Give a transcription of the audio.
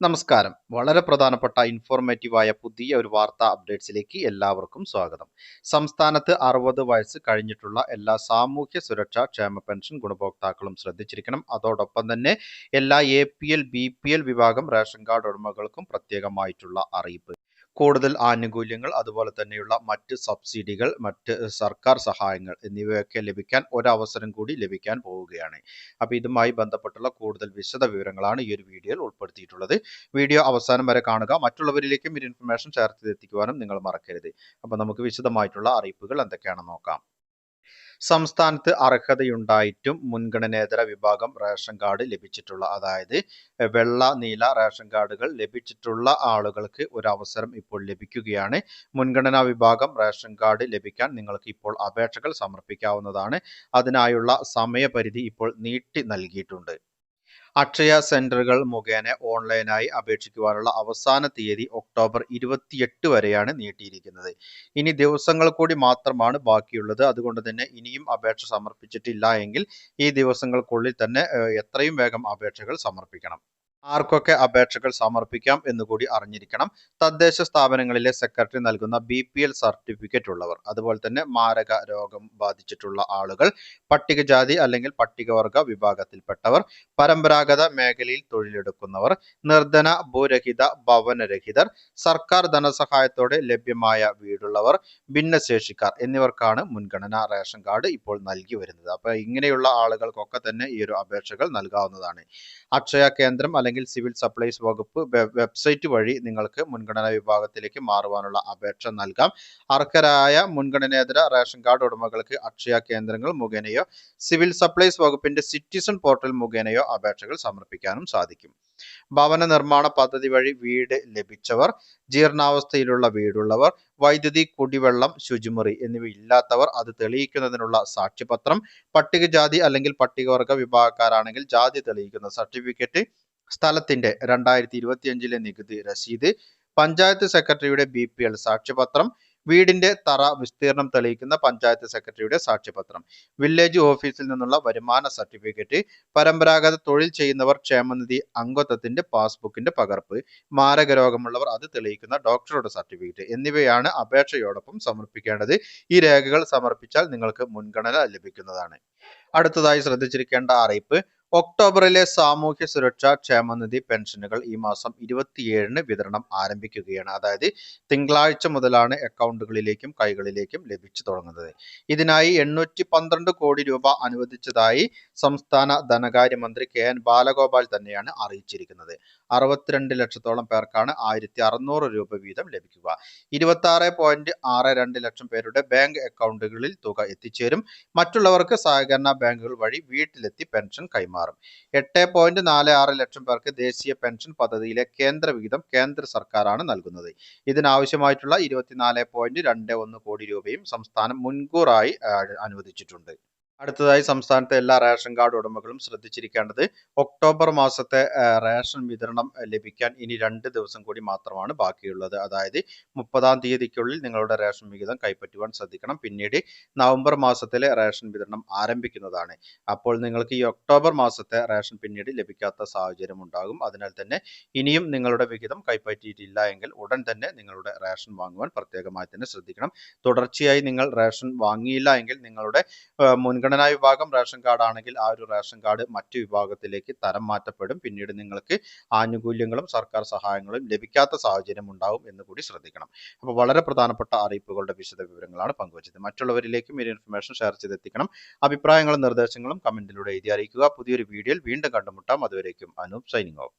നമസ്കാരം. വളരെ പ്രധാനപ്പെട്ട ഇൻഫോർമേറ്റീവായ പുതിയ ഒരു വാർത്താ അപ്ഡേറ്റ്സിലേക്ക് എല്ലാവർക്കും സ്വാഗതം. സംസ്ഥാനത്ത് അറുപത് വയസ്സ് കഴിഞ്ഞിട്ടുള്ള എല്ലാ സാമൂഹ്യ സുരക്ഷാ ക്ഷേമ പെൻഷൻ ഗുണഭോക്താക്കളും ശ്രദ്ധിച്ചിരിക്കണം. അതോടൊപ്പം തന്നെ എല്ലാ A P L B P L വിഭാഗം റേഷൻ കാർഡ് ഉടമകൾക്കും പ്രത്യേകമായിട്ടുള്ള അറിയിപ്പ്. കൂടുതൽ ആനുകൂല്യങ്ങൾ അതുപോലെ തന്നെയുള്ള മറ്റ് സബ്സിഡികൾ മറ്റ് സർക്കാർ സഹായങ്ങൾ എന്നിവയൊക്കെ ലഭിക്കാൻ ഒരവസരം കൂടി ലഭിക്കാൻ പോവുകയാണ്. അപ്പോൾ ഇതുമായി ബന്ധപ്പെട്ടുള്ള കൂടുതൽ വിശദ വിവരങ്ങളാണ് ഈ ഒരു വീഡിയോയിൽ ഉൾപ്പെടുത്തിയിട്ടുള്ളത്. വീഡിയോ അവസാനം വരെ കാണുക. മറ്റുള്ളവരിലേക്കും ഈ ഇൻഫർമേഷൻ ഷെയർ ചെയ്തെത്തിക്കുവാനും നിങ്ങൾ മറക്കരുത്. അപ്പോൾ നമുക്ക് വിശദമായിട്ടുള്ള അറിയിപ്പുകൾ എന്തൊക്കെയാണെന്ന് നോക്കാം. സംസ്ഥാനത്ത് അർഹതയുണ്ടായിട്ടും മുൻഗണനേതര വിഭാഗം റേഷൻ കാർഡ് ലഭിച്ചിട്ടുള്ള അതായത് വെള്ള നീല റേഷൻ കാർഡുകൾ ലഭിച്ചിട്ടുള്ള ആളുകൾക്ക് ഒരു അവസരം ഇപ്പോൾ ലഭിക്കുകയാണ്. മുൻഗണനാ വിഭാഗം റേഷൻ കാർഡ് ലഭിക്കാൻ നിങ്ങൾക്ക് ഇപ്പോൾ അപേക്ഷകൾ സമർപ്പിക്കാവുന്നതാണ്. അതിനായുള്ള സമയപരിധി ഇപ്പോൾ നീട്ടി നൽകിയിട്ടുണ്ട്. അക്ഷയ സെന്ററുകൾ മുഖേന ഓൺലൈനായി അപേക്ഷിക്കുവാനുള്ള അവസാന തീയതി ഒക്ടോബർ ഇരുപത്തിയെട്ട് വരെയാണ് നീട്ടിയിരിക്കുന്നത്. ഇനി ദിവസങ്ങൾ കൂടി മാത്രമാണ് ബാക്കിയുള്ളത്. അതുകൊണ്ട് തന്നെ ഇനിയും അപേക്ഷ സമർപ്പിച്ചിട്ടില്ല എങ്കിൽ ഈ ദിവസങ്ങൾക്കുള്ളിൽ തന്നെ എത്രയും വേഗം അപേക്ഷകൾ സമർപ്പിക്കണം. ആർക്കൊക്കെ അപേക്ഷകൾ സമർപ്പിക്കാം എന്നുകൂടി അറിഞ്ഞിരിക്കണം. തദ്ദേശ സ്ഥാപനങ്ങളിലെ സെക്രട്ടറി നൽകുന്ന ബി പി എൽ സർട്ടിഫിക്കറ്റ് ഉള്ളവർ അതുപോലെ തന്നെ മാരക രോഗം ബാധിച്ചിട്ടുള്ള ആളുകൾ പട്ടികജാതി അല്ലെങ്കിൽ പട്ടികവർഗ വിഭാഗത്തിൽപ്പെട്ടവർ പരമ്പരാഗത മേഖലയിൽ തൊഴിലെടുക്കുന്നവർ നിർധന ഭൂരഹിത ഭവനരഹിതർ സർക്കാർ ധനസഹായത്തോടെ ലഭ്യമായ വീടുള്ളവർ ഭിന്നശേഷിക്കാർ എന്നിവർക്കാണ് മുൻഗണന റേഷൻ കാർഡ് ഇപ്പോൾ നൽകി വരുന്നത്. അപ്പോൾ ഇങ്ങനെയുള്ള ആളുകൾക്കൊക്കെ തന്നെ ഈ ഒരു അപേക്ഷകൾ നൽകാവുന്നതാണ്. അക്ഷയ കേന്ദ്രം അല്ലെങ്കിൽ സിവിൽ സപ്ലൈസ് വകുപ്പ് വെബ്സൈറ്റ് വഴി നിങ്ങൾക്ക് മുൻഗണനാ വിഭാഗത്തിലേക്ക് മാറുവാനുള്ള അപേക്ഷ നൽകാം. അർഹരായ മുൻഗണനേതര റേഷൻ കാർഡ് ഉടമകൾക്ക് അക്ഷയ കേന്ദ്രങ്ങൾ മുഖേനയോ സിവിൽ സപ്ലൈസ് വകുപ്പിന്റെ സിറ്റിസൺ പോർട്ടൽ മുഖേനയോ അപേക്ഷകൾ സമർപ്പിക്കാനും സാധിക്കും. ഭവന നിർമ്മാണ പദ്ധതി വഴി വീട് ലഭിച്ചവർ ജീർണാവസ്ഥയിലുള്ള വീടുള്ളവർ വൈദ്യുതി കുടിവെള്ളം ശുചിമുറി എന്നിവ ഇല്ലാത്തവർ അത് തെളിയിക്കുന്നതിനുള്ള സാക്ഷ്യപത്രം പട്ടികജാതി അല്ലെങ്കിൽ പട്ടികവർഗ വിഭാഗക്കാരാണെങ്കിൽ ജാതി തെളിയിക്കുന്ന സർട്ടിഫിക്കറ്റ് സ്ഥലത്തിന്റെ രണ്ടായിരത്തി ഇരുപത്തിയഞ്ചിലെ നികുതി രസീത് പഞ്ചായത്ത് സെക്രട്ടറിയുടെ ബി പി എൽ സാക്ഷ്യപത്രം വീടിന്റെ തറ വിസ്തീർണം തെളിയിക്കുന്ന പഞ്ചായത്ത് സെക്രട്ടറിയുടെ സാക്ഷ്യപത്രം വില്ലേജ് ഓഫീസിൽ നിന്നുള്ള വരുമാന സർട്ടിഫിക്കറ്റ് പരമ്പരാഗത തൊഴിൽ ചെയ്യുന്നവർ ക്ഷേമനിധി അംഗത്വത്തിന്റെ പാസ്ബുക്കിന്റെ പകർപ്പ് മാരക രോഗമുള്ളവർ അത് തെളിയിക്കുന്ന ഡോക്ടറുടെ സർട്ടിഫിക്കറ്റ് എന്നിവയാണ് അപേക്ഷയോടൊപ്പം സമർപ്പിക്കേണ്ടത്. ഈ രേഖകൾ സമർപ്പിച്ചാൽ നിങ്ങൾക്ക് മുൻഗണന ലഭിക്കുന്നതാണ്. അടുത്തതായി ശ്രദ്ധിച്ചിരിക്കേണ്ട അറിയിപ്പ് ഒക്ടോബറിലെ സാമൂഹ്യ സുരക്ഷാ ക്ഷേമനിധി പെൻഷനുകൾ ഈ മാസം ഇരുപത്തിയേഴിന് വിതരണം ആരംഭിക്കുകയാണ്. അതായത് തിങ്കളാഴ്ച മുതലാണ് അക്കൗണ്ടുകളിലേക്കും കൈകളിലേക്കും ലഭിച്ചു തുടങ്ങുന്നത്. ഇതിനായി എണ്ണൂറ്റി പന്ത്രണ്ട് കോടി രൂപ അനുവദിച്ചതായി സംസ്ഥാന ധനകാര്യമന്ത്രി കെ എൻ ബാലഗോപാൽ തന്നെയാണ് അറിയിച്ചിരിക്കുന്നത്. അറുപത്തിരണ്ട് ലക്ഷത്തോളം പേർക്കാണ് ആയിരത്തി അറുന്നൂറ് രൂപ വീതം ലഭിക്കുക. ഇരുപത്തി പോയിന്റ് ആറ് രണ്ട് ലക്ഷം പേരുടെ ബാങ്ക് അക്കൗണ്ടുകളിൽ തുക എത്തിച്ചേരും. മറ്റുള്ളവർക്ക് സഹകരണ ബാങ്കുകൾ വഴി വീട്ടിലെത്തി പെൻഷൻ കൈമാറും. എട്ട് പോയിന്റ് നാല് ആറ് ലക്ഷം പേർക്ക് ദേശീയ പെൻഷൻ പദ്ധതിയിലെ കേന്ദ്ര വിഹിതം കേന്ദ്ര സർക്കാരാണ് നൽകുന്നത്. ഇതിനാവശ്യമായിട്ടുള്ള ഇരുപത്തിനാല് പോയിന്റ് രണ്ട് ഒന്ന് കോടി രൂപയും സംസ്ഥാനം മുൻകൂറായി അനുവദിച്ചിട്ടുണ്ട്. അടുത്തതായി സംസ്ഥാനത്തെ എല്ലാ റേഷൻ കാർഡ് ഉടമകളും ശ്രദ്ധിച്ചിരിക്കേണ്ടത് ഒക്ടോബർ മാസത്തെ റേഷൻ വിതരണം ലഭിക്കാൻ ഇനി രണ്ട് ദിവസം കൂടി മാത്രമാണ് ബാക്കിയുള്ളത്. അതായത് മുപ്പതാം തീയതിക്കുള്ളിൽ നിങ്ങളുടെ റേഷൻ വിഹിതം കൈപ്പറ്റുവാൻ ശ്രദ്ധിക്കണം. പിന്നീട് നവംബർ മാസത്തിലെ റേഷൻ വിതരണം ആരംഭിക്കുന്നതാണ്. അപ്പോൾ നിങ്ങൾക്ക് ഈ ഒക്ടോബർ മാസത്തെ റേഷൻ പിന്നീട് ലഭിക്കാത്ത സാഹചര്യം ഉണ്ടാകും. അതിനാൽ തന്നെ ഇനിയും നിങ്ങളുടെ വിഹിതം കൈപ്പറ്റിയിട്ടില്ല എങ്കിൽ ഉടൻ തന്നെ നിങ്ങളുടെ റേഷൻ വാങ്ങുവാൻ പ്രത്യേകമായി തന്നെ ശ്രദ്ധിക്കണം. തുടർച്ചയായി നിങ്ങൾ റേഷൻ വാങ്ങിയില്ല എങ്കിൽ നിങ്ങളുടെ ആ, മുൻഗണനാ വിഭാഗം റേഷൻ കാർഡ് ആണെങ്കിൽ ആ ഒരു റേഷൻ കാർഡ് മറ്റു വിഭാഗത്തിലേക്ക് തരം മാറ്റപ്പെടും. പിന്നീട് നിങ്ങൾക്ക് ആനുകൂല്യങ്ങളും സർക്കാർ സഹായങ്ങളും ലഭിക്കാത്ത സാഹചര്യം ഉണ്ടാവും എന്ന് കൂടി ശ്രദ്ധിക്കണം. അപ്പോൾ വളരെ പ്രധാനപ്പെട്ട അറിയിപ്പുകളുടെ വിശദ വിവരങ്ങളാണ് പങ്കുവച്ചത്. മറ്റുള്ളവരിലേക്കും ഈ ഇൻഫർമേഷൻ ഷെയർ ചെയ്തെത്തിക്കണം. അഭിപ്രായങ്ങളും നിർദ്ദേശങ്ങളും കമന്റിലൂടെ എഴുതി അറിയിക്കുക. പുതിയൊരു വീഡിയോയിൽ വീണ്ടും കണ്ടുമുട്ടാം. അതുവരേക്കും അനൂപ് സൈനിങ് ഓഫ്.